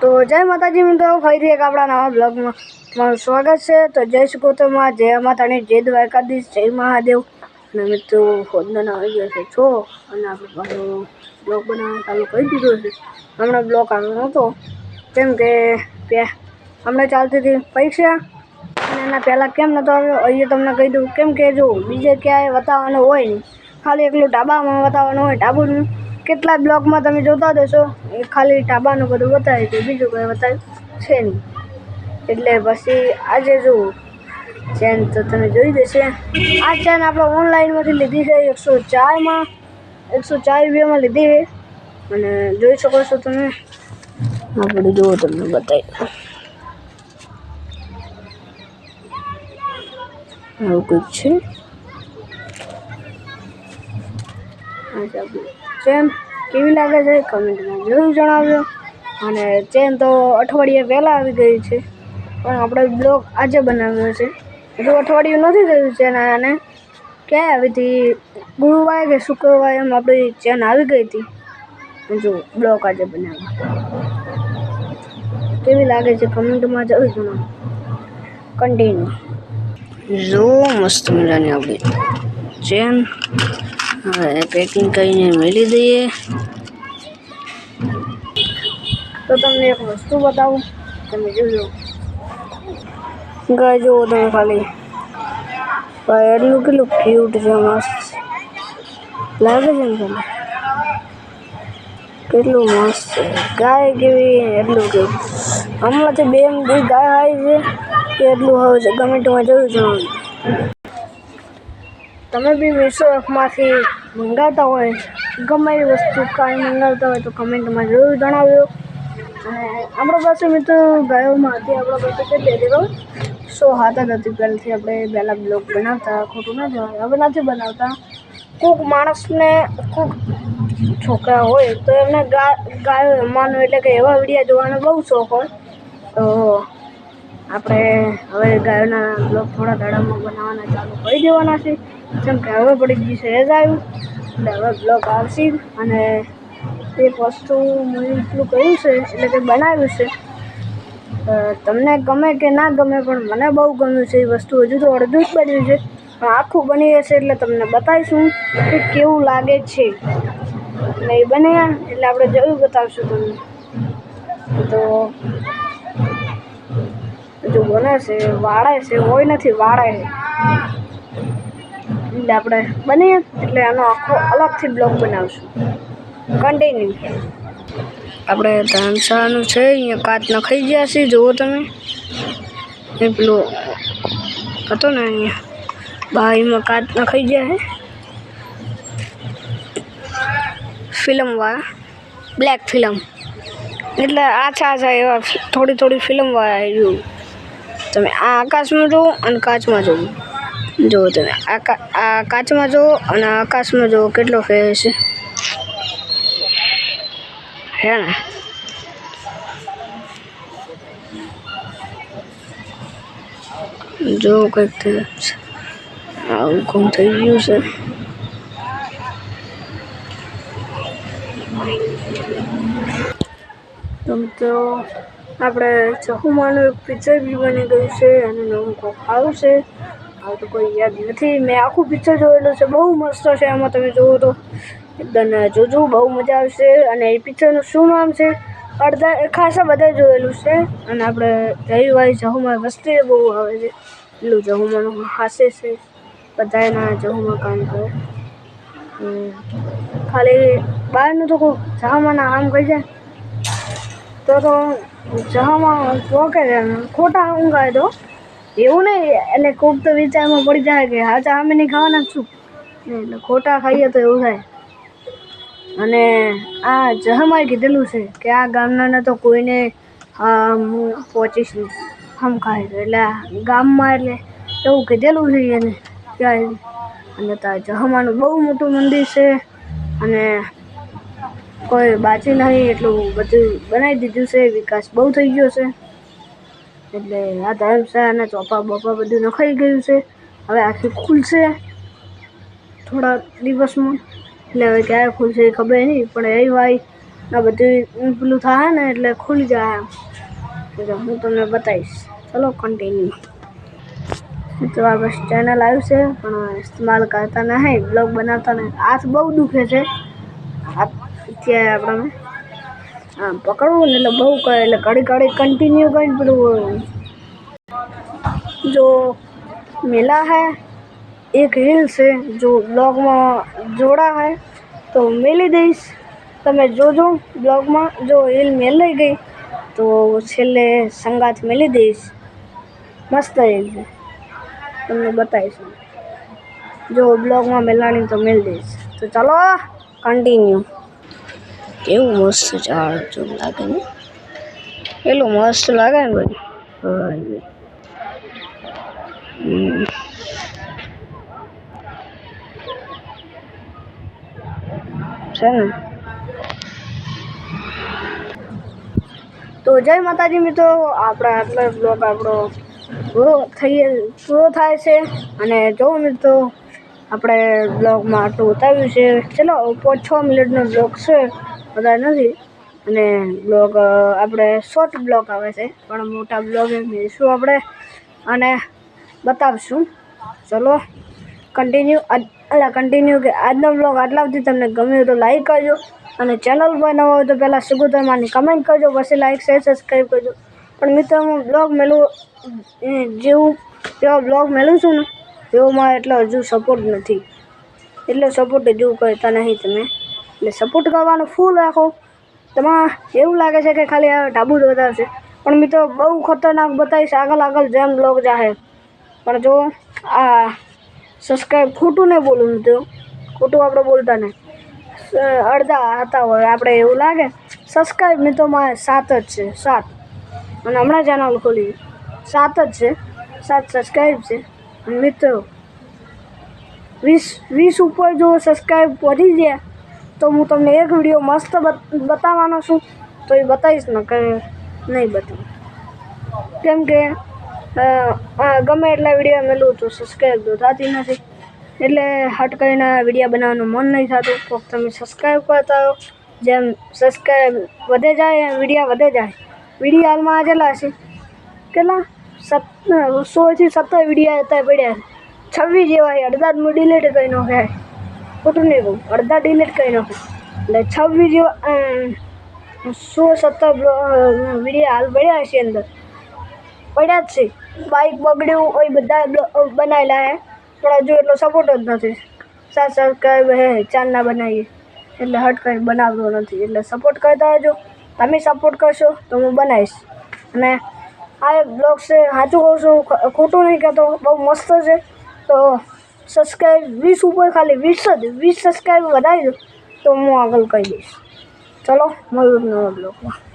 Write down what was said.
તો જય માતાજી મિત્રો, ફરીથી એક આપણા નવા બ્લોગમાં તમારું સ્વાગત છે. તો જય સુકોતમાં જય માતાની, જય દ્વારકાધીશ, જય મહાદેવ. અને મિત્રો ફોનનો આવી ગયો છે. છો અને આપણે પાછો બ્લોગ બનાવવાનું ચાલુ કરી દીધો છે. હમણાં બ્લોગ આવ્યો નહોતો કેમ કે હમણાં ચાલતી હતી પરીક્ષા. અને એના પહેલાં કેમ નહોતો આવ્યો? અહીંયા તમને કહી દઉં. કેમ કે જો, બીજે ક્યાંય બતાવવાનું હોય નહીં. ખાલી એકલું ઢાબામાં બતાવવાનું હોય, ઢાબુનું. કેટલા બ્લોગમાં તમે જોતા જશો એ ખાલી ઢાબાનું બધું બતાવી છે, બીજું કંઈ બતાવ્યું છે નહીં. એટલે પછી આજે જોવું ચેન તો તમે જોઈ દેશે આ ચેન આપણે ઓનલાઈનમાંથી લીધી છે, એકસો ચારમાં, એકસો ચાર રૂપિયામાં લીધી છે. અને જોઈ શકો છો તમે. આપણે જુઓ તમને બતાવી. આવું કંઈક છે. આ ચેન કેવી લાગે છે કમેન્ટમાં જરૂર જણાવજો. અને ચેન તો અઠવાડિયે પહેલાં આવી ગઈ છે, પણ આપણે બ્લોગ આજે બનાવ્યો છે. હજુ અઠવાડિયું નથી થયું ચેન અને ક્યાંય આવી હતી? ગુરુવારે કે શુક્રવારે એમ આપણી ચેન આવી ગઈ હતી. જો બ્લોક આજે બનાવ્યો. કેવી લાગે છે કમેન્ટમાં જરૂર જણાવો કન્ટિન્યુ જો મસ્ત મજાની આપણી ચેન. હવે પેકિંગ કરીને મેળી દઈએ. તો તમને એક વસ્તુ બતાવું. તમે જોજો. ગાય જુઓ તમે ખાલી. ભાઈ એટલું કેટલું ક્યુટ છે, મસ્ત લાગે છે ને તમને? કેટલું મસ્ત છે. ગાય કેવી એટલું કેવું. હમણાંથી બે ગાય આવી છે કે એટલું હવે છે. ગમે કમેન્ટમાં જોયું જણાવજો તમે બી મીશો એપમાંથી મંગાવતા હોય, ગમે એવી વસ્તુ કાંઈ મંગાવતા હોય તો કમેન્ટમાં જરૂર જણાવ્યો અને આપણા પાસે મિત્રો ગાયોમાં હતી, આપણા પાસે કેટલી હતી ખબર? સો હાથ જ હતી પહેલાંથી આપણે પહેલાં બ્લોગ બનાવતા, ખોટું ના જવાય. હવે નથી બનાવતા. કોઈક માણસને કોઈક છોકરા હોય તો એમને ગાયો રમવાનું એટલે કે એવા વિડીયા જોવાનો બહુ શોખ હોય. તો આપણે હવે ગાયોના બ્લોગ થોડા દાડામાં બનાવવાના ચાલુ કરી દેવાના છે. જેમ કે હવે પડી ગઈ છે જ આવ્યું એટલે હવે બ્લોગ આવશે. અને એક વસ્તુ મેં એટલું કહ્યું છે, એટલે કે બનાવ્યું છે. તમને ગમે કે ના ગમે, પણ મને બહુ ગમ્યું છે એ વસ્તુ. હજુ તો અડધું જ બન્યું છે. પણ આખું બની જશે એટલે તમને બતાવીશું કે કેવું લાગે છે. એટલે એ બન્યા, એટલે આપણે જરૂર બતાવશું તમને. તો હજુ બને છે વાળે છે, હોય નથી વાળે એટલે આપણે બનીએ, એટલે આનો આખો અલગથી બ્લોગ બનાવશું. કન્ટિન્યુ આપણે ધાનસાનું છે, અહીંયા કાચ નખાઈ ગયા છે, જુઓ તમે. એ પેલો હતો ને અહીંયા. બારીમાં કાચ નખાઈ ગયા છે. ફિલ્મવાળા બ્લેક ફિલ્મ એટલે આછા આછા એવા થોડી થોડી ફિલ્મવાળા આવ્યું તમે આ આકાશમાં જુઓ અને કાચમાં જુઓ. જુઓ તમે, આ કાચમાં જુઓ અને આકાશમાં જુઓ કેટલો ફેર છે. હે ને? જો કંઈક આવું કોમ થઈ ગયું છે. તો મિત્રો, આપણે ચહુમાનું પિક્ચર બી બની ગયું છે અને નવું કોક આવશે. હવે તો કોઈ યાદ નથી. મેં આખું પિક્ચર જોયેલું છે. બહુ મસ્ત છે. એમાં તમે જોવો તો એકદમ જોજો, બહુ મજા આવશે. અને એ પિક્ચરનું શું નામ છે? અડધા ખાસા બધા જોયેલું છે. અને આપણે રવિવારે જહુમાં વસ્તી બહુ આવે છે. એટલું જહુમાનું હાસે છે. બધા એના જહુમાં કામ કરે. ખાલી બહારનું તો કોઈ જહામાના આમ કહી જાય. તો તો જહામાં કહે. ખોટા ઊંઘાય તો. એવું નહીં, એટલે કોક તો વિચારમાં પડી જાય કે સાચા ચામે નહીં ખાવાના શું એટલે ખોટા ખાઈએ તો એવું થાય. અને આ જહામાએ કીધેલું છે કે આ ગામના તો કોઈને પહોંચીશ નહીં. હમ ખાય એટલે ગામમાં એટલે એવું કીધેલું છે એને ત્યાં અને ત્યાં જહમાનું બહુ મોટું મંદિર છે. અને કોઈ બાચી નહીં, એટલું બધું બનાવી દીધું છે. વિકાસ બહુ થઈ ગયો છે. એટલે આ ધર્મશાળાના ચોપા બોપા બધું નખાઈ ગયું છે. હવે આખી ખુલશે. થોડા દિવસમાં. એટલે હવે ક્યારે ખુલશે એ ખબર નહીં, પણ એ ભાઈ આ બધું પેલું થાય ને એટલે ખુલી જાય એટલે હું તમને બતાવીશ. ચલો કન્ટિન્યુ તો આ બસ ચેનલ આવ્યું છે, પણ ઇસ્તેમાલ કરતા નહીં બ્લોગ બનાવતા નહીં. હાથ બહુ દુખે છે. અત્યારે આપણને આમ પકડવું ને એટલે બહુ કરે એટલે ઘડી ઘડી કન્ટિન્યુ કરીને પેલું जो मिला है एक रील से जो બ્લોગમાં જોડા है તો મેલી દઈશ તમે જોજો બ્લોગમાં જો રીલ મેલાઈ ગઈ તો છેલ્લે સંગાત મેલી દઈશ મસ્ત રીલ છે તમને બતાવીશ જો બ્લોગમાં મેલાણી તો મેલ દઈશ તો ચાલો કન્ટિન્યુ કેવું મસ્ત ઝાડ જો લાગે ને? એટલું મસ્ત લાગે ને બધું? હમ. છે ને? તો જય માતાજી મિત્રો આપણે આટલો બ્લોગ આપણો પૂરો થઈ પૂરો થાય છે. અને જો મિત્રો આપણે બ્લોગમાં આટલું ઉતાર્યું છે. ચલો પાંચ છ મિનિટનો બ્લોગ છે. વધારે નથી. અને બ્લોગ આપણે શોર્ટ બ્લોગ આવે છે, પણ મોટા બ્લોગ મેળવીશું આપણે અને બતાવશું. ચલો કન્ટિન્યુ અલા કન્ટિન્યુ કે આજનો બ્લોગ આટલા સુધી તમને ગમ્યું તો લાઈક કરજો અને ચેનલ પર નવો હોય તો પહેલાં સુગુતરમાની કમેન્ટ કરજો, પછી લાઈક શેર સબસ્ક્રાઈબ કરજો. પણ મિત્રો, હું બ્લોગ મેળવું જેવું જેવો બ્લોગ મેળવું છું ને તેવો મારે એટલો હજુ સપોર્ટ નથી. એટલો સપોર્ટ હજુ કરતા નહીં તમે. એટલે સપોર્ટ કરવાનો ફૂલ રાખો તમારા એવું લાગે છે કે ખાલી આ ઢાબુ જ વધારશે. પણ મિત્રો બહુ ખતરનાક બતાવીશ, આગળ આગળ જેમ બ્લોગ જાહે. પણ જો, આ સબસ્ક્રાઈબ ખોટું નહીં બોલું તો. ખોટું આપણે બોલતા નહીં. અડધા હતા હોય, આપણે એવું લાગે. સબસ્ક્રાઈબ મિત્રોમાં સાત જ છે, સાત. અને હમણાં ચેનલ ખોલી. સાત જ છે, સાત સબસ્ક્રાઈબ છે. મિત્રો, વીસ વીસ ઉપર જો સબસ્ક્રાઈબ પહોંચી જાય તો હું તમને એક વીડિયો મસ્ત બત- બતાવવાનો છું. તો એ બતાવીશ ને કે નહીં બતાવું. કેમ કે ગમે એટલા વીડિયો મેલું તો સબસ્ક્રાઈબ તો થતી નથી. એટલે હટ કરીને વીડિયો બનાવવાનું મન નહીં થતું. કોક તમે સબસ્ક્રાઈબ કરતા હો. જેમ સબસ્ક્રાઈબ વધે જાય, એમ વીડિયો વધે જાય. વિડીયા હાલમાં આજેલા છે. કેટલા? સત સોથી સત્તર વિડીયા હતા પડ્યા છે. છવ્વીસ જેવા છે. અડધા જ ડિલીટ કરી નાખ્યા છે. ખોટું નહીં કહું. અડધા ડિલીટ કરી નાખું. એટલે છવ્વીસ જેવા સો સત્તર વીડિયો હાલ પડ્યા છે અંદર. પડ્યા જ છે. બાઇક બગડ્યું એ બધા બનાવેલા હે. પણ હજુ એટલો સપોર્ટ જ નથી. સાત સબસ્ક્રાઈબ હે ચાલના બનાવીએ. એટલે હટ કરી બનાવતો નથી. એટલે સપોર્ટ કરતા હજો તમે સપોર્ટ કરશો તો હું બનાવીશ. અને આ બ્લોગ છે, સાચું કહું છું ખોટું નહીં કહેતો. બહુ મસ્ત છે. તો સબસ્ક્રાઈબ વીસ ઉપર ખાલી વીસ જ, વીસ સબસ્ક્રાઈબ વધારી દો, તો હું આગળ કહી દઈશ. ચલો, મળું નવા બ્લોગમાં